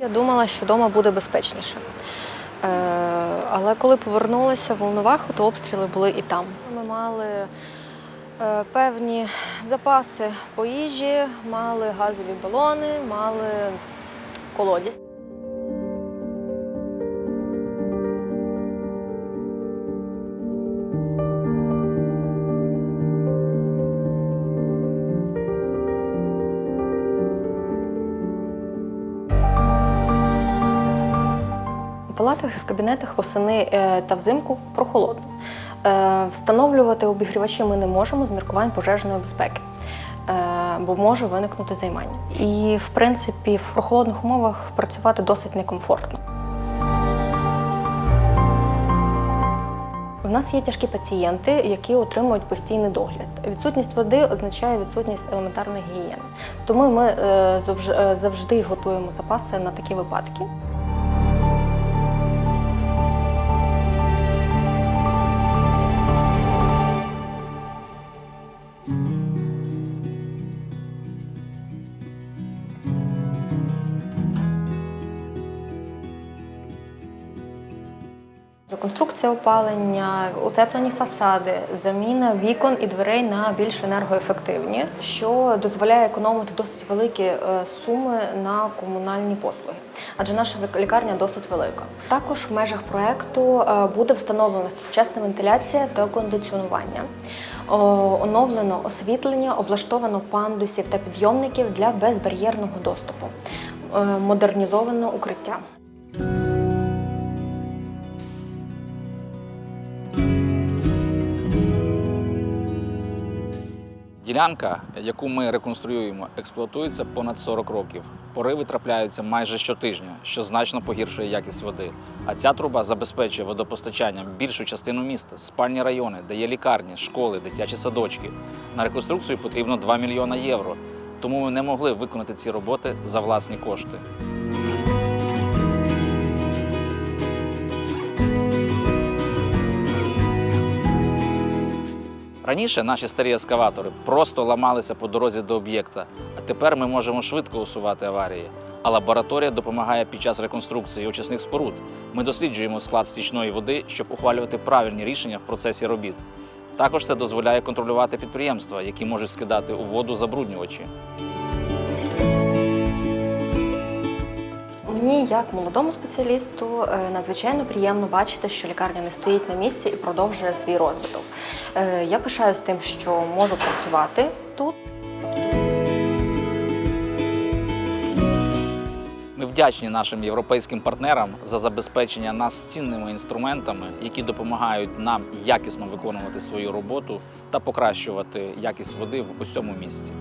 Я думала, що вдома буде безпечніше. Е, але коли повернулася в Волноваху, то обстріли були і там. Ми мали е, певні запаси по їжі, мали газові балони, мали колодязь. Палатах в кабінетах восени е, та взимку прохолодно. Е, Встановлювати обігрівачі ми не можемо з міркувань пожежної безпеки, е, бо може виникнути займання. І, в принципі, в прохолодних умовах працювати досить некомфортно. У нас є тяжкі пацієнти, які отримують постійний догляд. Відсутність води означає відсутність елементарної гігієни. Тому ми завж- завжди готуємо запаси на такі випадки. Реконструкція опалення, утеплені фасади, заміна вікон і дверей на більш енергоефективні, що дозволяє економити досить великі е, суми на комунальні послуги, адже наша лікарня досить велика. Також в межах проекту е, буде встановлена сучасна вентиляція та кондиціонування. Оновлено освітлення, облаштовано пандусів та підйомників для безбар'єрного доступу, Е, модернізовано укриття. Ділянка, яку ми реконструюємо, експлуатується понад 40 років. Пориви трапляються майже щотижня, що значно погіршує якість води. А ця труба забезпечує водопостачанням більшу частину міста, спальні райони, де є лікарні, школи, дитячі садочки. На реконструкцію потрібно 2 мільйона євро. Тому ми не могли виконати ці роботи за власні кошти. Раніше наші старі ескаватори просто ламалися по дорозі до об'єкта, а тепер ми можемо швидко усувати аварії. А лабораторія допомагає під час реконструкції очисних споруд. Ми досліджуємо склад стічної води, щоб ухвалювати правильні рішення в процесі робіт. Також це дозволяє контролювати підприємства, які можуть скидати у воду забруднювачі. Мені, як молодому спеціалісту, е, надзвичайно приємно бачити, що лікарня не стоїть на місці і продовжує свій розвиток. Е, Я пишаюсь тим, що можу працювати тут. Ми вдячні нашим європейським партнерам за забезпечення нас цінними інструментами, які допомагають нам якісно виконувати свою роботу та покращувати якість води в усьому місті.